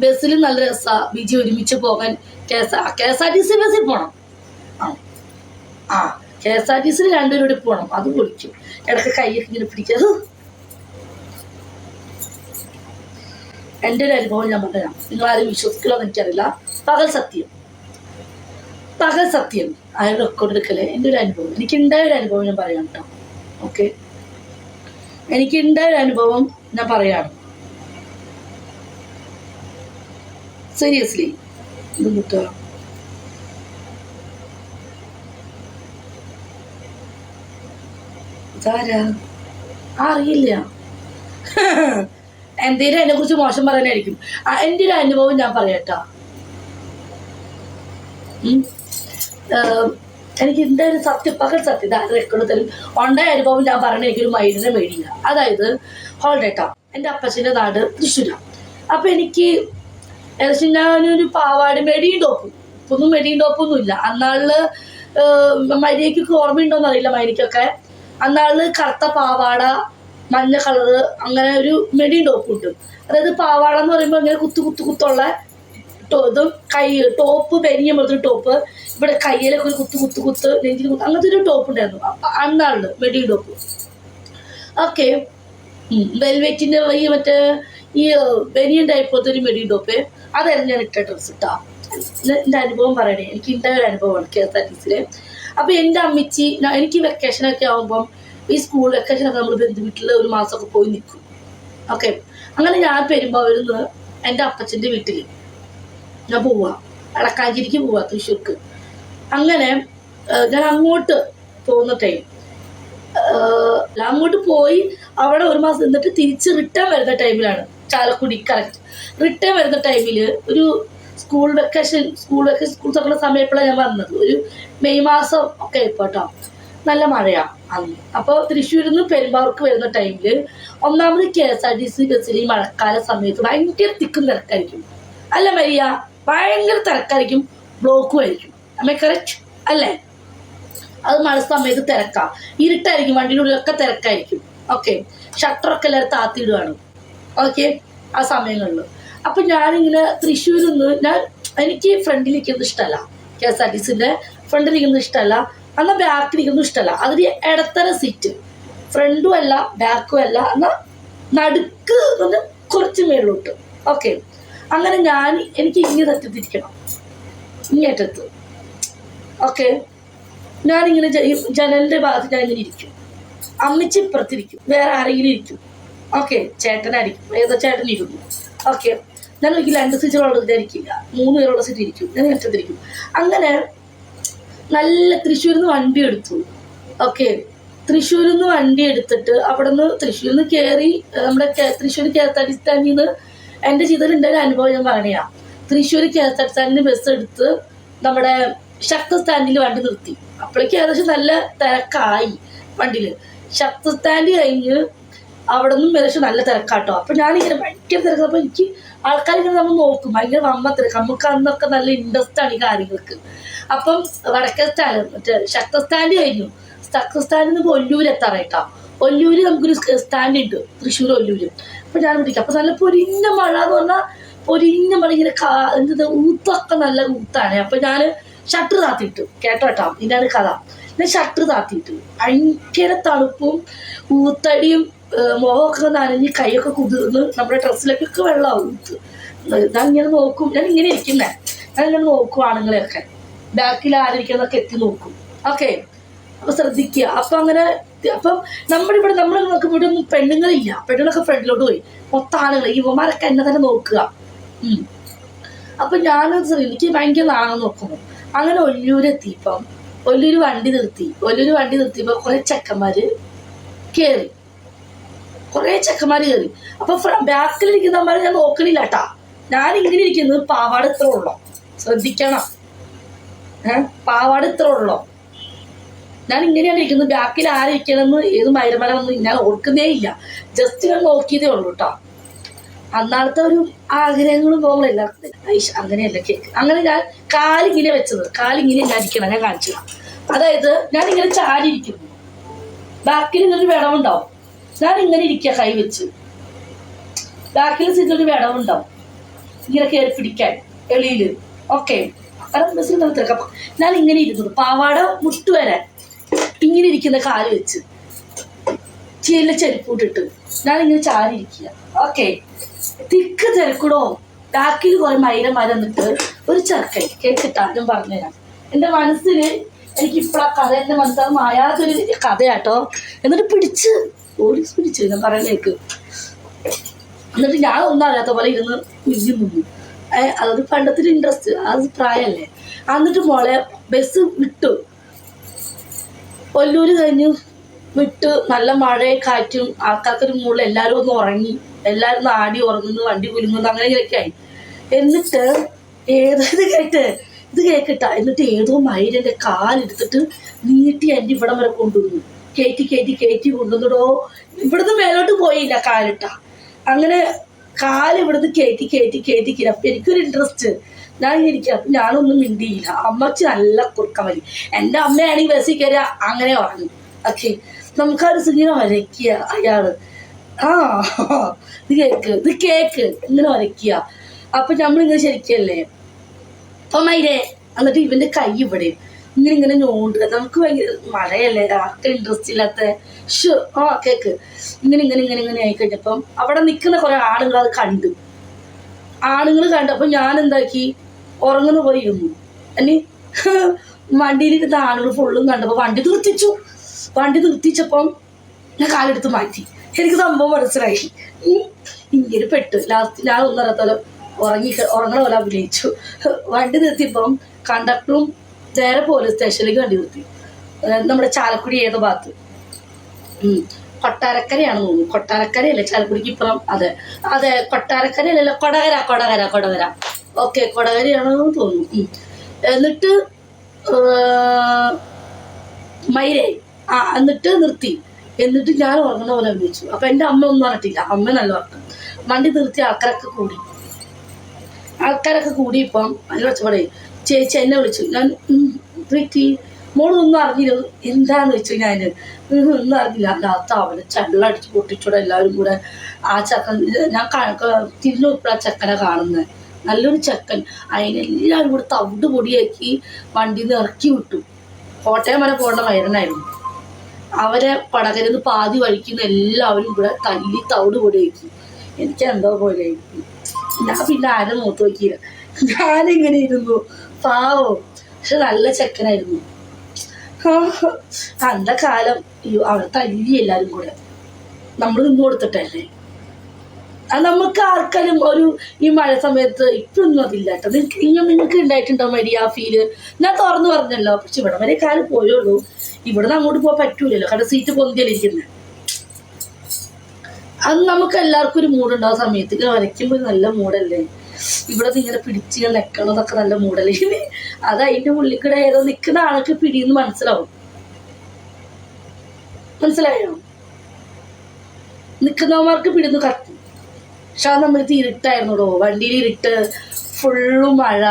ബസ്സിൽ നല്ല രസാ. ബിജി ഒരുമിച്ച് പോകാൻ. K S K S R T C ബസ്സിൽ പോണം. ആ ആ കെ എസ് ആർ ടി സിയിൽ രണ്ടുപേരും കൂടി പോണം. അത് പൊളിക്കും. ഇടയ്ക്ക് കൈയൊക്കെ ഇങ്ങനെ പിടിക്കരുത് എന്റെ ഒരു അനുഭവം ഞാൻ പറയാം നിങ്ങൾ ആരും എന്ന് എനിക്കറിയില്ല. പകൽ സത്യം. പകൽ സത്യം. അയാൾ റെക്കോർഡ് എടുക്കലേ എന്റെ ഒരു അനുഭവം. എനിക്കുണ്ടായ ഒരു അനുഭവം ഞാൻ പറയാം കേട്ടോ. ഓക്കെ എനിക്കുണ്ടായ ഒരു അനുഭവം ഞാൻ പറയാണ് സീരിയസ്ലി ഇത് കിട്ടുക ഇതാരാ അറിയില്ല. എന്തേലും അതിനെ കുറിച്ച് മോശം പറയാനായിരിക്കും. എന്റെ ഒരു അനുഭവം ഞാൻ പറയട്ടോ. എനിക്ക് എന്തായാലും സത്യം പകൽ സത്യത റെക്കോർഡ് റെക്കോർഡത്തിൽ ഉണ്ടായ അനുഭവം ഞാൻ പറഞ്ഞ എനിക്കൊരു മൈലിനെ മേടിയില്ല. അതായത് ഹോൾഡേട്ടാ എന്റെ അപ്പച്ചന്റെ നാട് തൃശ്ശൂരാണ് അപ്പം എനിക്ക് ഏകദേശം ഞാനൊരു പാവാട് മെടിയും ടോപ്പും. ഇപ്പൊ ഒന്നും മെടിയും ടോപ്പൊന്നും ഇല്ല അന്നാളിൽ മരിയക്കൊക്കെ ഓർമ്മയുണ്ടോന്ന് അറിയില്ല മരിക്കൊക്കെ അന്നാളിൽ കറുത്ത പാവാട മഞ്ഞ കളറ് അങ്ങനെ ഒരു മെടിയും ടോപ്പും ഉണ്ട്. അതായത് പാവാട എന്ന് പറയുമ്പോൾ ഇങ്ങനെ കുത്തു കുത്തു കുത്തുള്ള ഇതും കൈ ടോപ്പ് പെരിഞ്ഞ പോലത്തെ ടോപ്പ്. ഇവിടെ കയ്യിലൊക്കെ ഒരു കുത്തു കുത്തു കുത്ത് നെഞ്ചിൽ കുത്ത് അങ്ങനത്തെ ഒരു ടോപ്പ് ഉണ്ടായിരുന്നു. അപ്പൊ അന്നാളുണ്ട് മെഡിയും ടോപ്പ്. ഓക്കെ. വെൽവെറ്റിന്റെ ഈ മറ്റേ ഈ ബനിയൻ ടൈപ്പ് പോലത്തെ ഒരു മെഡിയും ടോപ്പ്. അതായിരുന്നു ഞാൻ ഇട്ട. ഡ്രസ്സ് ഇട്ടാ എന്റെ അനുഭവം പറയണേ. എനിക്ക് ഉണ്ടായ ഒരു അനുഭവമാണ് കെ എസ് ആർ ടി സിയിലെ അപ്പൊ എന്റെ അമ്മച്ചി എനിക്ക് വെക്കേഷനൊക്കെ ആകുമ്പം ഈ സ്കൂൾ വെക്കേഷനൊക്കെ നമ്മൾ ബന്ധു വീട്ടിൽ ഒരു മാസമൊക്കെ പോയി നിൽക്കും ഓക്കെ അങ്ങനെ ഞാൻ പെരുമ്പാവൂരിൽ നിന്ന് എന്റെ അപ്പച്ചന്റെ വീട്ടിൽ ഞാൻ പോവാ. അടക്കാഞ്ചേരിക്ക് പോവാ തൃശ്ശൂർക്ക്. അങ്ങനെ ഞാൻ അങ്ങോട്ട് പോകുന്ന ടൈം അങ്ങോട്ട് പോയി അവിടെ ഒരു മാസം നിന്നിട്ട് തിരിച്ച് റിട്ടേൺ വരുന്ന ടൈമിലാണ് ചാലക്കുടി കറക്റ്റ് റിട്ടേൺ വരുന്ന ടൈമിൽ ഒരു school vacation school vacation school തുറക്കുന്ന സമയപ്പോഴാണ് ഞാൻ വന്നത്. ഒരു മെയ് മാസം ഒക്കെ കേട്ടോ നല്ല മഴയാ അന്ന്. അപ്പോൾ തൃശ്ശൂരിൽ നിന്ന് പെരുമ്പാവൂർക്ക് വരുന്ന ടൈമിൽ ഒന്നാമത് K S R T C ബസ്സിൽ ഈ മഴക്കാല സമയത്ത് ഭയങ്കര തിക്കും തിരക്കായിരിക്കും. അല്ല മരിയ ഭയങ്കര തിരക്കായിരിക്കും. ബ്ലോക്കും ആയിരിക്കും. അമ്മ കറക്റ്റ് അല്ലേ? അത് മഴ സമയത്ത് തിരക്കാം. ഇരുട്ടായിരിക്കും വണ്ടിയുടെ ഉള്ളിലൊക്കെ തിരക്കായിരിക്കും. ഓക്കെ ഷട്ടറൊക്കെ എല്ലാവരും താത്തിയിടുകയാണ് ഓക്കെ ആ സമയങ്ങളിൽ അപ്പൊ ഞാനിങ്ങനെ തൃശ്ശൂരിൽ നിന്ന് ഞാൻ എനിക്ക് ഫ്രണ്ടിലിരിക്കുന്നത് ഇഷ്ടമല്ല കെ എസ് ആർ ടി സിന്റെ ഫ്രണ്ടിലിരിക്കുന്നത് ഇഷ്ടമല്ല എന്നാൽ ബാക്കിലിരിക്കുന്നത് ഇഷ്ടമല്ല അതിൽ ഇടത്തര സീറ്റ് ഫ്രണ്ടും അല്ല ബാക്കും അല്ല. എന്നാൽ നടുക്ക് ഒന്ന് കുറച്ച് മേളിലോട്ട്. ഓക്കെ അങ്ങനെ ഞാൻ എനിക്ക് ഇങ്ങനെ ഇങ്ങനറ്റത്തിരിക്കണം ഇങ്ങേറ്റത്ത്. ഓക്കെ ഞാനിങ്ങനെ ജനലിന്റെ ഭാഗത്ത് ഞാൻ ഇങ്ങനെ ഇരിക്കും. അമ്മച്ചി ഇപ്പുറത്തിരിക്കും വേറെ ആരെങ്കിലും ഇരിക്കും. ഓക്കെ ചേട്ടനായിരിക്കും. ഏതോ ചേട്ടൻ ഇരുന്നു. ഓക്കെ ഞാൻ ഒരിക്കലും രണ്ട് സീറ്റുകളുള്ള വിചാരിക്കില്ല മൂന്ന് പേരുള്ള സീറ്റ് ഇരിക്കും. ഞാൻ ഒറ്റത്തിരിക്കും അങ്ങനെ നല്ല തൃശ്ശൂരിൽ നിന്ന് വണ്ടി എടുത്തു. ഓക്കെ തൃശ്ശൂരിൽ നിന്ന് വണ്ടി എടുത്തിട്ട് അവിടെ നിന്ന് തൃശ്ശൂരിൽ നിന്ന് കയറി നമ്മുടെ Thrissur K S R T സ്റ്റാൻഡിൽ നിന്ന് എന്റെ ജീവിതത്തിൽ ഒരു അനുഭവം ഞാൻ പറയാം Thrissur K S R T സ്റ്റാൻഡിൽ ബസ് എടുത്ത് നമ്മുടെ ശക്തി സ്റ്റാൻഡിൽ വണ്ടി നിർത്തി. അപ്പോഴേക്കും ഏകദേശം നല്ല തിരക്കായി വണ്ടിയിൽ ശക്തി സ്റ്റാൻഡ് കഴിഞ്ഞ് അവിടെ നിന്നും ഏകദേശം നല്ല തിരക്കാട്ടോ. അപ്പൊ ഞാനിങ്ങനെ ഭയങ്കര തിരക്ക്. അപ്പൊ എനിക്ക് ആൾക്കാരിങ്ങനെ നമ്മൾ നോക്കും. ഭയങ്കര വമ്മ തിരക്ക്. നമുക്ക് അന്നൊക്കെ നല്ല ഇൻട്രസ്റ്റ് ആണ് ഈ കാര്യങ്ങൾക്ക്. അപ്പം വടക്കേ സ്റ്റാൻഡ് മറ്റേ ശക്ത സ്റ്റാൻഡ് കഴിഞ്ഞു. ശക്ത സ്റ്റാൻഡിൽ നിന്ന് ഒല്ലൂര് എത്താറായിട്ടാ ഒല്ലൂര് നമുക്കൊരു സ്റ്റാൻഡ് ഉണ്ട് തൃശ്ശൂർ ഒല്ലൂര്. അപ്പൊ ഞാൻ വിളിക്കാം അപ്പൊ നല്ല പൊരിഞ്ഞ മഴ എന്ന് പറഞ്ഞാൽ പൊരിഞ്ഞ മഴ ഇങ്ങനെ കാ ഊത്തൊക്കെ നല്ല ഊത്താണ്. അപ്പൊ ഞാൻ ഷട്ടർ താത്തിയിട്ടു. കേട്ടോ കേട്ടോ ഇതാണ് കഥ. ഞാൻ ഷട്ടർ താത്തിയിട്ടു. ഭയങ്കര തണുപ്പും ഊത്തടിയും മുഖമൊക്കെ നനഞ്ഞ് കൈയൊക്കെ കുതിർന്ന് നമ്മുടെ ഡ്രസ്സിലേക്കൊക്കെ വെള്ളമാവും ഞാൻ ഇങ്ങനെ നോക്കും. ഞാൻ ഇങ്ങനെ ഇരിക്കുന്നേ. ഞാൻ ഇങ്ങനെ നോക്കും ആണുങ്ങളെയൊക്കെ. ബാക്കിൽ ആരിരിക്കുന്നതൊക്കെ എത്തി നോക്കും. ഓക്കെ. അപ്പൊ ശ്രദ്ധിക്കുക അപ്പൊ അങ്ങനെ അപ്പം നമ്മുടെ ഇവിടെ നമ്മൾ നോക്കുമ്പോൾ ഇവിടെ ഒന്നും പെണ്ണുങ്ങളില്ല. പെണ്ണുങ്ങളൊക്കെ ഫ്രണ്ടിലോട്ട് പോയി. മൊത്തം ആളുകൾ യുവമാരൊക്കെ എന്നെ തന്നെ നോക്കുക. അപ്പൊ ഞാൻ എനിക്ക് ഭയങ്കര നാണം നോക്കുന്നു. അങ്ങനെ ഒല്ലൂര് എത്തിയപ്പം ഒല്ലൂര് വണ്ടി നിർത്തി. ഒല്ലൂര് വണ്ടി നിർത്തിയപ്പോ കുറെ ചെക്കന്മാര് കേറി. കൊറേ ചെക്കന്മാര് കയറി അപ്പൊ ബാക്കിലിരിക്കുന്നവന്മാരെ ഞാൻ നോക്കണില്ല കേട്ടാ ഞാൻ ഇങ്ങനെ ഇരിക്കുന്നത് പാവാട് ഇത്ര ഉള്ളോ? ശ്രദ്ധിക്കണം. ഏഹ് പാവാട് ഇത്ര ഉള്ളോ? ഞാൻ ഇങ്ങനെയാണ് ഇരിക്കുന്നത്. ബാക്കിൽ ആരിക്കണമെന്ന് ഏത് മൈരമലമൊന്നും ഞാൻ ഓർക്കുന്നേ ഇല്ല. ജസ്റ്റ് ഞാൻ നോക്കിയതേ ഉള്ളൂ കേട്ടോ അന്നാളത്തെ ഒരു ആഗ്രഹങ്ങളും പോകുന്നില്ല ഐഷ് അങ്ങനെയല്ല കേക്ക്. അങ്ങനെ ഞാൻ കാലിങ്ങനെ വെച്ചത്. കാലിങ്ങനെ ഞാൻ ഇരിക്കണം ഞാൻ കാണിച്ചു. അതായത് ഞാൻ ഇങ്ങനെ ചാരിയിരിക്കുന്നു. ബാക്കിൽ ഇങ്ങനൊരു വിടവുണ്ടാവും. ഞാൻ ഇങ്ങനെ ഇരിക്ക കൈ വെച്ച്. ബാക്കിൽ സീറ്റിലൊരു വിടവുണ്ടാവും. ഇങ്ങനെ കയറി പിടിക്കാൻ എളിയിൽ ഓക്കെ. കാരണം ബസ്സിൽ ഞാൻ ഇങ്ങനെ ഇരുന്നത്. പാവാട മുട്ടുവരാൻ ഇങ്ങനെ ഇരിക്കുന്ന കാൽ വെച്ച്. ചീല ചെരുപ്പൂട്ടിട്ട്. ഞാനിങ്ങനെ ചാരി ചാരിയിരിക്കുക. ഓക്കെ. തിക്ക് തിരക്കൂടോ. ബാക്കിൽ കുറെ മൈരന്മാരെ വന്നിട്ട് ഒരു ചെറുക്കൻ. ഞാൻ പറഞ്ഞുതരാം. എന്റെ മനസ്സിൽ എനിക്ക് ഇപ്പോൾ ആ കഥ എന്റെ മനസ്സിൽ മായാതൊരു കഥയാട്ടോ. എന്നിട്ട് പിടിച്ച് ഓടി പിടിച്ച് ഞാൻ പറയുന്നേക്ക് എന്നിട്ട് ഞാൻ ഒന്നും അറിയാത്ത പോലെ ഇരുന്ന് മിഞ്ഞു നിന്നു അതായത് പണ്ടത്തെ ഇൻട്രസ്റ്റ് അത് പ്രായമല്ലേ. എന്നിട്ട് മോളെ ബസ് വിട്ടു. കൊല്ലൂര് കഴിഞ്ഞ്. വിട്ട് നല്ല മഴയും കാറ്റും ആൾക്കാർക്കൊരു മുകളിൽ എല്ലാവരും ഒന്ന് ഉറങ്ങി എല്ലാവരും നാടി ഉറങ്ങുന്നു വണ്ടി കുലുങ്ങുന്നു അങ്ങനെ ആയി. എന്നിട്ട് ഏതോ ഇത് കേട്ട് ഇത് കേക്കട്ട എന്നിട്ട് ഏതോ മയിലെന്റെ കാലെടുത്തിട്ട് നീട്ടി എന്റെ ഇവിടം വരെ കൊണ്ടുവന്നു. കയറ്റി കയറ്റി കയറ്റി കൊണ്ടുവന്നിടോ ഇവിടുന്ന് മേലോട്ട് പോയില്ല കാലിട്ട. അങ്ങനെ കാൽ ഇവിടുന്ന് കയറ്റി കയറ്റി കയറ്റി കയറ്റി അപ്പം എനിക്കൊരു ഇൻട്രസ്റ്റ് ഞാൻ ഇരിക്കുക അപ്പം ഞാനൊന്നും മിണ്ടിയില്ല. അമ്മച്ചി നല്ല കുറുക്കം വലി എന്റെ അമ്മയാണെങ്കിൽ ബസ്സിൽ അങ്ങനെ പറഞ്ഞു ഓക്കെ നമുക്കൊരു ഇങ്ങനെ വരയ്ക്കുക. അയാൾ ആ ഇത് കേക്ക് ഇത് കേക്ക് ഇങ്ങനെ വരയ്ക്കുക. അപ്പൊ നമ്മളിങ്ങനെ ശരിക്കല്ലേ? അപ്പൊ മൈരേ എന്നിട്ട് ഇവന്റെ കൈ ഇവിടെ. ഇങ്ങനെ ഇങ്ങനെ ഞോണ്ടുക. നമുക്ക് ഭയങ്കര മഴയല്ലേ? ആർക്കും ഇൻട്രസ്റ്റ് ഇല്ലാത്ത ഷു ആ കേക്ക്. ഇങ്ങനെ ഇങ്ങനെ ഇങ്ങനെ ഇങ്ങനെ ആയി കഴിഞ്ഞപ്പം അവിടെ നിൽക്കുന്ന കുറെ ആളുകൾ അത് കണ്ടു. ആണുങ്ങൾ കണ്ടപ്പോൾ ഞാൻ എന്താക്കി? ഉറങ്ങുന്ന പോയി ഇരുന്നു. അല്ലെ? വണ്ടിയിലിരുന്ന ആണുങ്ങൾ ഫുള്ളും കണ്ടപ്പോൾ വണ്ടി നിർത്തിച്ചു. വണ്ടി നിർത്തിച്ചപ്പം ഞാൻ കാലെടുത്ത് മാറ്റി. എനിക്ക് സംഭവം മനസ്സിലായി. ഇങ്ങനെ പെട്ടു ലാസ്റ്റ് ഞാൻ ഒന്നറിയാത്തോലെ ഉറങ്ങി ഉറങ്ങണ പോലെ അഭിനയിച്ചു. വണ്ടി നിർത്തിയപ്പം കണ്ടക്ടറും നേരെ പോലീസ് സ്റ്റേഷനിലേക്ക് വണ്ടി നിർത്തി. നമ്മുടെ ചാലക്കുടി ഏതോ ഭാഗത്ത്. കൊട്ടാരക്കരയാണ് തോന്നുന്നു. കൊട്ടാരക്കരയല്ലേ? ചാലക്കുടിക്ക് ഇപ്പുറം. അതെ. അതെ കൊട്ടാരക്കരയല്ലല്ലോ. കൊടകര കൊടകര കൊടകര. ഓക്കെ കൊടകരയാണ് തോന്നുന്നു. എന്നിട്ട് മൈരേ എന്നിട്ട് നിർത്തി. എന്നിട്ട് ഞാൻ ഉറങ്ങുന്ന പോലെ അഭിനയിച്ചു. അപ്പൊ എന്റെ അമ്മ ഒന്നും പറഞ്ഞിട്ടില്ല. അമ്മ നല്ല ഉറക്കം വണ്ടി നിർത്തി ആൾക്കാരൊക്കെ കൂടി. ആൾക്കാരൊക്കെ കൂടി ഇപ്പം അതിന് വെച്ചപ്പോഴേ ചേച്ചി എന്നെ വിളിച്ചു. ഞാൻ പ്രീറ്റി മോളൊന്നും അറിഞ്ഞില്ല. എന്താന്ന് വെച്ചു ഞാൻ ഒന്നും അറിഞ്ഞില്ല. അല്ലാത്ത അവനെ ചള്ളടിച്ച് പൊട്ടിച്ചോടെ എല്ലാവരും കൂടെ ആ ചക്കൻ ഞാൻ തിരിഞ്ഞു ഇപ്പോഴാ ചക്കനെ കാണുന്നത് നല്ലൊരു ചക്കൻ. അതിനെല്ലാവരും കൂടെ തവിട് പൊടിയാക്കി വണ്ടിയിൽ നിന്ന് ഇറക്കി വിട്ടു. കോട്ടയം വരെ പോകേണ്ട മൈരനായിരുന്നു അവരെ പടകരുന്ന് പാതി വഴിക്കുന്ന എല്ലാവരും ഇവിടെ തല്ലി തവിട് പൊടിയാക്കി എനിക്ക് എന്തോ പോലെ ഞാൻ പിന്നെ ആരും മൂത്ത് നോക്കിയില്ല. ഞാനിങ്ങനെ ഇരുന്നു. പാവോ. പക്ഷെ നല്ല ചെക്കനായിരുന്നു. അന്ന കാലം. അവരെ തല്ലി എല്ലാരും കൂടെ. നമ്മൾ നിന്ന് കൊടുത്തിട്ടല്ലേ? നമുക്ക് ആർക്കാലും ഒരു ഈ മഴ സമയത്ത് ഇപ്പൊന്നും അതില്ല കേട്ടോ. നിങ്ങൾക്ക് ഇനിയും നിങ്ങൾക്ക് ഉണ്ടായിട്ടുണ്ടോ മരി ആ ഫീൽ ഞാൻ തുറന്നു പറഞ്ഞല്ലോ. പക്ഷെ ഇവിടെ വരെ കാലം പോയുള്ളൂ ഇവിടെ നിന്ന് അങ്ങോട്ട് പോകാൻ പറ്റൂലല്ലോ. കട സീറ്റ് പൊന്തിയല്ലേ ഇരിക്കുന്നത് അത് നമുക്ക് എല്ലാവർക്കും ഒരു മൂടുണ്ടാവും സമയത്ത്. ഇങ്ങനെ വരയ്ക്കുമ്പോൾ നല്ല മൂടല്ലേ ഇവിടെ ഇങ്ങനെ പിടിച്ച് നിൽക്കണതൊക്കെ നല്ല മൂടല്ലേ അത് അതിന്റെ ഉള്ളിക്കൂടെ ഏതോ നിൽക്കുന്ന ആൾക്ക് പിടിയെന്ന് മനസ്സിലാവും. മനസ്സിലായോ? നിൽക്കുന്നവന്മാർക്ക് പിടിന്ന് കത്തും പക്ഷെ അത് നമ്മൾക്ക് ഇരുട്ടായിരുന്നുടോ? വണ്ടിയിൽ ഇരുട്ട് ഫുള്ളും മഴ.